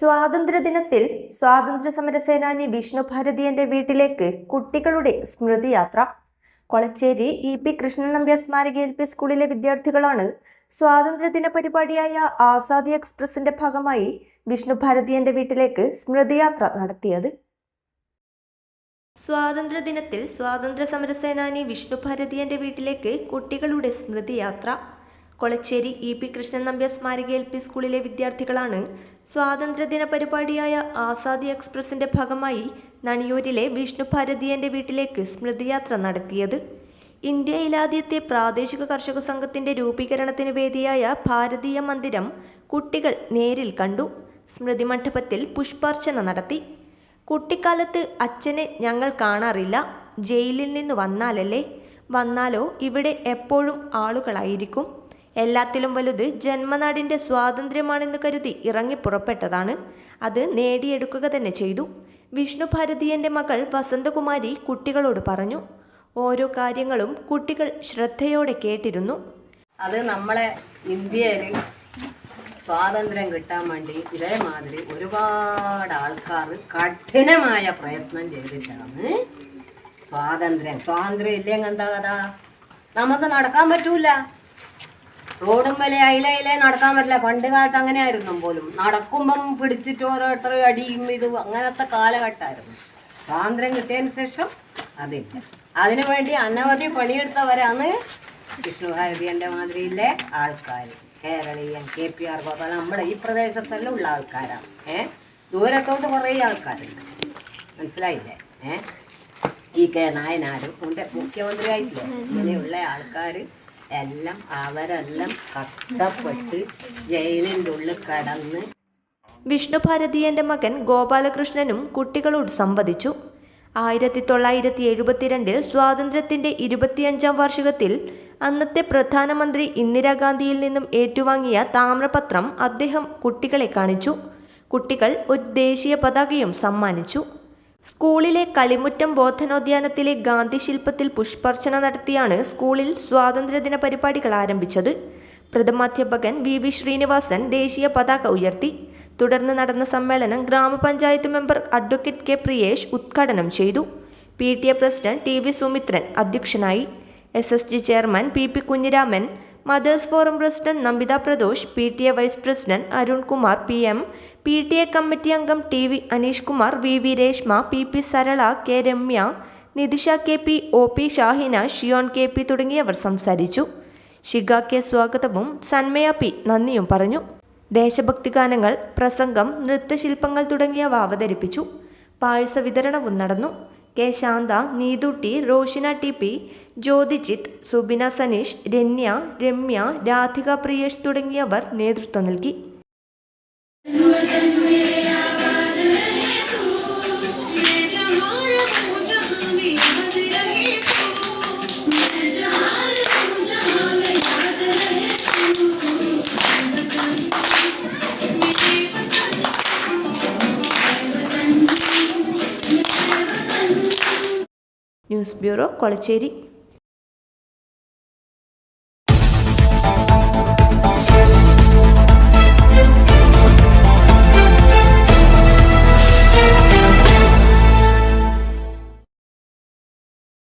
സ്വാതന്ത്ര്യദിനത്തിൽ സ്വാതന്ത്ര്യ സമര സേനാനി വിഷ്ണു ഭാരതിയന്റെ വീട്ടിലേക്ക് കുട്ടികളുടെ സ്മൃതിയാത്ര. കൊളച്ചേരി ഇ പി കൃഷ്ണൻ നമ്പ്യാർ സ്മാരക എൽ പി സ്കൂളിലെ വിദ്യാർത്ഥികളാണ് സ്വാതന്ത്ര്യദിന പരിപാടിയായ ആസാദി എക്സ്പ്രസിന്റെ ഭാഗമായി വിഷ്ണു ഭാരതിയന്റെ വീട്ടിലേക്ക് സ്മൃതിയാത്ര നടത്തിയത്. സ്വാതന്ത്ര്യദിനത്തിൽ സ്വാതന്ത്ര്യ സമര സേനാനി വിഷ്ണു ഭാരതിയന്റെ വീട്ടിലേക്ക് കുട്ടികളുടെ സ്മൃതിയാത്ര. കൊളച്ചേരി ഇ പി കൃഷ്ണൻ നമ്പ്യാർ സ്മാരക എൽ പി സ്കൂളിലെ വിദ്യാർത്ഥികളാണ് സ്വാതന്ത്ര്യദിന പരിപാടിയായ ആസാദി എക്സ്പ്രസിന്റെ ഭാഗമായി നണിയൂരിലെ വിഷ്ണു ഭാരതീയന്റെ വീട്ടിലേക്ക് സ്മൃതിയാത്ര നടത്തിയത്. ഇന്ത്യയിലാദ്യത്തെ പ്രാദേശിക കർഷക സംഘത്തിന്റെ രൂപീകരണത്തിന് വേദിയായ ഭാരതീയ മന്ദിരം കുട്ടികൾ നേരിൽ കണ്ടു. സ്മൃതി മണ്ഡപത്തിൽ പുഷ്പാർച്ചന നടത്തി. കുട്ടിക്കാലത്ത് അച്ഛനെ ഞങ്ങൾ കാണാറില്ല. ജയിലിൽ നിന്ന് വന്നാലല്ലേ? വന്നാലോ? ഇവിടെ എപ്പോഴും ആളുകളായിരിക്കും. എല്ലാത്തിലും വലുത് ജന്മനാടിന്റെ സ്വാതന്ത്ര്യമാണെന്ന് കരുതി ഇറങ്ങി പുറപ്പെട്ടതാണ്. അത് നേടിയെടുക്കുക തന്നെ ചെയ്തു. വിഷ്ണു ഭാരതീയന്റെ മകൾ വസന്തകുമാരി കുട്ടികളോട് പറഞ്ഞു. ഓരോ കാര്യങ്ങളും കുട്ടികൾ ശ്രദ്ധയോടെ കേട്ടിരുന്നു. അത് നമ്മളെ ഇന്ത്യയിൽ സ്വാതന്ത്ര്യം കിട്ടാൻ വേണ്ടി ഇതേമാതിരി ഒരുപാട് ആൾക്കാർ കഠിനമായ പ്രയത്നം ചെയ്തിട്ടാണ് സ്വാതന്ത്ര്യം. സ്വാതന്ത്ര്യം ഇല്ലെങ്കിൽ എന്താ കഥ? നമുക്ക് നടക്കാൻ പറ്റൂല. റോഡും വരെ അയില അയില നടക്കാൻ പറ്റില്ല. പണ്ട് കാലത്ത് അങ്ങനെ ആയിരുന്നു പോലും. നടക്കുമ്പം പിടിച്ചിട്ട് ഓരോരുത്തർ അടിയും ഇത് അങ്ങനത്തെ കാലഘട്ടമായിരുന്നു. സ്വാതന്ത്ര്യം കിട്ടിയതിന് ശേഷം അതില്ല. അതിനുവേണ്ടി അനവധി പണിയെടുത്തവരാണ് വിഷ്ണുഭാരതിയന്റെ മാതിരിയിലെ ആൾക്കാർ Keraleeyan K P R Gopal നമ്മുടെ ഈ പ്രദേശത്തെല്ലാം ഉള്ള ആൾക്കാരാണ്. ഏ? ദൂരത്തോട്ട് കുറേ ആൾക്കാരുണ്ട്. മനസ്സിലായില്ലേ? ഏ? ഈ കെ നായനാരും മുഖ്യമന്ത്രിയായിട്ടില്ലേ? ഇങ്ങനെയുള്ള ആൾക്കാർ എല്ലാം അവരെല്ലാം കഷ്ടപ്പെട്ട് ജയിലിന്റെ ഉള്ളിൽ കടന്ന് വിഷ്ണു ഭാരതീയന്റെ മകൻ ഗോപാലകൃഷ്ണനും കുട്ടികളോട് സംവദിച്ചു. ആയിരത്തി തൊള്ളായിരത്തി എഴുപത്തിരണ്ടിൽ സ്വാതന്ത്ര്യത്തിന്റെ ഇരുപത്തിയഞ്ചാം വാർഷികത്തിൽ അന്നത്തെ പ്രധാനമന്ത്രി ഇന്ദിരാഗാന്ധിയിൽ നിന്നും ഏറ്റുവാങ്ങിയ താമ്രപത്രം അദ്ദേഹം കുട്ടികളെ കാണിച്ചു. കുട്ടികൾ ഒരു ദേശീയ പതാകയും സമ്മാനിച്ചു. സ്കൂളിലെ കളിമുറ്റം ബോധനോദ്യാനത്തിലെ ഗാന്ധി ശില്പത്തിൽ പുഷ്പാർച്ചന നടത്തിയാണ് സ്കൂളിൽ സ്വാതന്ത്ര്യദിന പരിപാടികൾ ആരംഭിച്ചത്. പ്രഥമാധ്യാപകൻ വി വി ശ്രീനിവാസൻ ദേശീയ പതാക ഉയർത്തി. തുടർന്ന് നടന്ന സമ്മേളനം ഗ്രാമപഞ്ചായത്ത് മെമ്പർ അഡ്വക്കേറ്റ് കെ പ്രിയേഷ് ഉദ്ഘാടനം ചെയ്തു. P T A president T V Sumithran അധ്യക്ഷനായി. S S G chairman P P Kunhiraman mothers forum president Namitha Pradosh P T A vice president Arunkumar P M P T A committee അംഗം T V Aneesh Kumar V V Reshma P P Sarala K Ramya Nithisha K P O P Shahina Shiyon K P തുടങ്ങിയവർ സംസാരിച്ചു. Shiga K സ്വാഗതവും Sanmaya P നന്ദിയും പറഞ്ഞു. ദേശഭക്തി ഗാനങ്ങൾ പ്രസംഗം നൃത്തശില്പങ്ങൾ തുടങ്ങിയവ അവതരിപ്പിച്ചു. പായസ വിതരണവും നടന്നു. K Shantha Neethu T Roshina T P Jyothijith Subina Saneesh Ranya Ramya Radhika Priyesh തുടങ്ങിയവർ നേതൃത്വം നൽകി. News bureau Kolachery